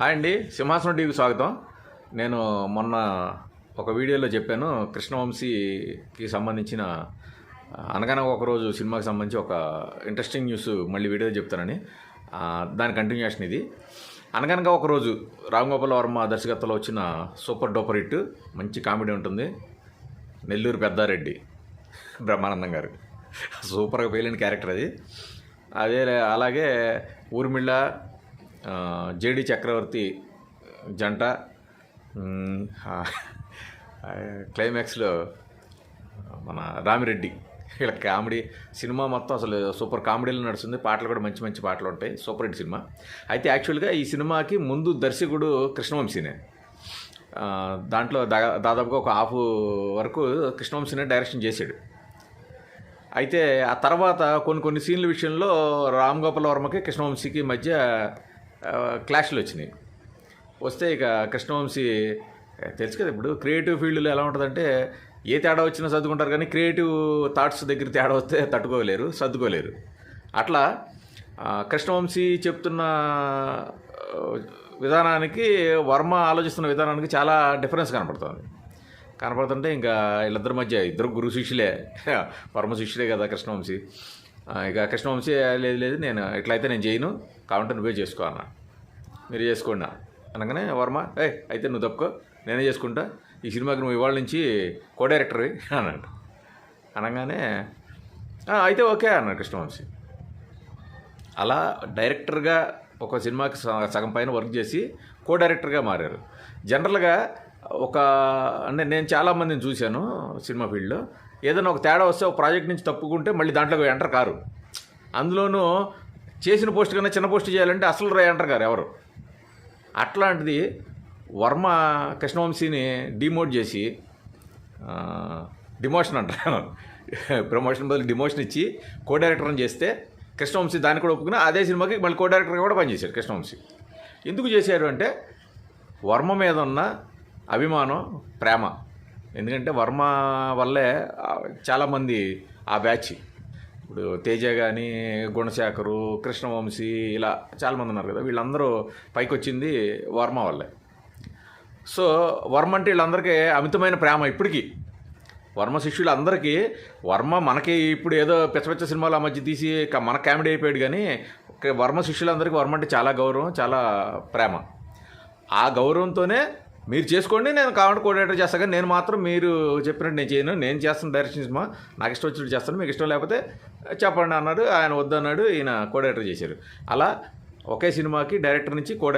Hi అండి సింహాసనం టీవీకి స్వాగతం. నేను మొన్న ఒక వీడియోలో చెప్పాను కృష్ణవంశీకి సంబంధించిన అనగనగా ఒకరోజు సినిమాకి సంబంధించి ఒక ఇంట్రెస్టింగ్ న్యూస్ మళ్ళీ వీడియో చెప్తానని. దాని కంటిన్యూషన్ ఇది. అనగనగా ఒకరోజు రామ్ గోపాల్ వర్మ దర్శకత్వంలో వచ్చిన సూపర్ డూపర్ హిట్ మంచి కామెడీ ఉంటుంది. నెల్లూరు పెద్దారెడ్డి బ్రహ్మానందం గారు. సూపర్గా పేలిన క్యారెక్టర్ అది. అదే అలాగే ఊర్మిళ జేడి చక్రవర్తి జంట క్లైమాక్స్లో మన రామిరెడ్డి. వీళ్ళ కామెడీ సినిమా మొత్తం అసలు సూపర్ కామెడీలో నడుస్తుంది. పాటలు కూడా మంచి మంచి పాటలు ఉంటాయి. Super hit cinema. అయితే యాక్చువల్గా ఈ సినిమాకి ముందు దర్శకుడు కృష్ణవంశీనే. దాంట్లో దా దాదాపుగా ఒక హాఫ్ వరకు కృష్ణవంశీనే డైరెక్షన్ చేశాడు. అయితే ఆ తర్వాత కొన్ని కొన్ని సీన్ల విషయంలో రామ్ గోపాల్ వర్మకి కృష్ణవంశీకి మధ్య క్లాష్లు వచ్చినాయి. వస్తే ఇక కృష్ణవంశీ తెలుసు కదా ఇప్పుడు క్రియేటివ్ ఫీల్డ్లో ఎలా ఉంటుందంటే ఏ తేడా వచ్చినా సర్దుకుంటారు కానీ క్రియేటివ్ థాట్స్ దగ్గర తేడా వస్తే తట్టుకోలేరు సర్దుకోలేరు. అట్లా కృష్ణవంశీ చెప్తున్న విధానానికి వర్మ ఆలోచిస్తున్న విధానానికి చాలా డిఫరెన్స్ కనపడుతుంది. కనపడుతుంటే ఇంకా వీళ్ళిద్దరి మధ్య ఇద్దరు గురు శిష్యులే. వర్మ శిష్యులే కదా కృష్ణవంశీ. ఇక కృష్ణవంశీ లేదు లేదు నేను ఇట్లయితే నేను చేయను కావంటే నువ్వే చేసుకో అన్న మీరు చేసుకోండి అనగానే వర్మ ఏ అయితే నువ్వు తప్పుకో నేనే చేసుకుంటా. ఈ సినిమాకి నువ్వు ఇవాళ నుంచి కో డైరెక్టర్ అన్నాడు. అనగానే అయితే ఓకే అన్నాడు కృష్ణవంశీ. అలా డైరెక్టర్గా ఒక సినిమాకి సగం పైన వర్క్ చేసి కో డైరెక్టర్గా మారారు. జనరల్గా ఒక అంటే నేను చాలామందిని చూశాను సినిమా ఫీల్డ్లో. ఏదైనా ఒక తేడా వస్తే ఒక ప్రాజెక్ట్ నుంచి తప్పుకుంటే మళ్ళీ దాంట్లో ఎంటర్ కారు. అందులోనూ చేసిన పోస్ట్ కన్నా చిన్న పోస్ట్ చేయాలంటే అసలు రా ఎంటర్ కారు ఎవరు? అట్లాంటిది వర్మ కృష్ణవంశీని డిమోట్ చేసి డిమోషన్ అంటారు. ప్రమోషన్ బదులు డిమోషన్ ఇచ్చి కో డైరెక్టర్ని చేస్తే కృష్ణవంశీ దాన్ని కూడా ఒప్పుకుని అదే సినిమాకి మళ్ళీ కో డైరెక్టర్గా కూడా పనిచేశాడు కృష్ణవంశీ. ఎందుకు చేశారు అంటే వర్మ మీద ఉన్న అభిమానం ప్రేమ. ఎందుకంటే వర్మ వల్లే చాలామంది ఆ బ్యాచ్. ఇప్పుడు తేజ కానీ గుణశేఖరు కృష్ణవంశీ ఇలా చాలామంది ఉన్నారు కదా వీళ్ళందరూ పైకి వచ్చింది వర్మ వల్లే. సో వర్మ అంటే వీళ్ళందరికీ అమితమైన ప్రేమ ఇప్పటికీ. వర్మ శిష్యులందరికీ వర్మ మనకి ఇప్పుడు ఏదో పిచ్చ పిచ్చ సినిమాలు ఆ మధ్య తీసి మన కామెడీ అయిపోయాడు కానీ వర్మ శిష్యులందరికీ వర్మ అంటే చాలా గౌరవం చాలా ప్రేమ. ఆ గౌరవంతోనే మీరు చేసుకోండి నేను కావాలంటే కోఆర్డినేటర్ చేస్తాను కానీ నేను మాత్రం మీరు చెప్పినట్టు నేను చేయను. నేను చేస్తాను డైరెక్షన్ సినిమా నాకు ఇష్టం వచ్చినట్టు చేస్తాను. మీకు ఇష్టం లేకపోతే చెప్పండి అన్నాడు ఆయన వద్దన్నాడు ఈయన కోఆర్డినేటర్ చేశారు. అలా ఒకే సినిమాకి డైరెక్టర్ నుంచి కోడ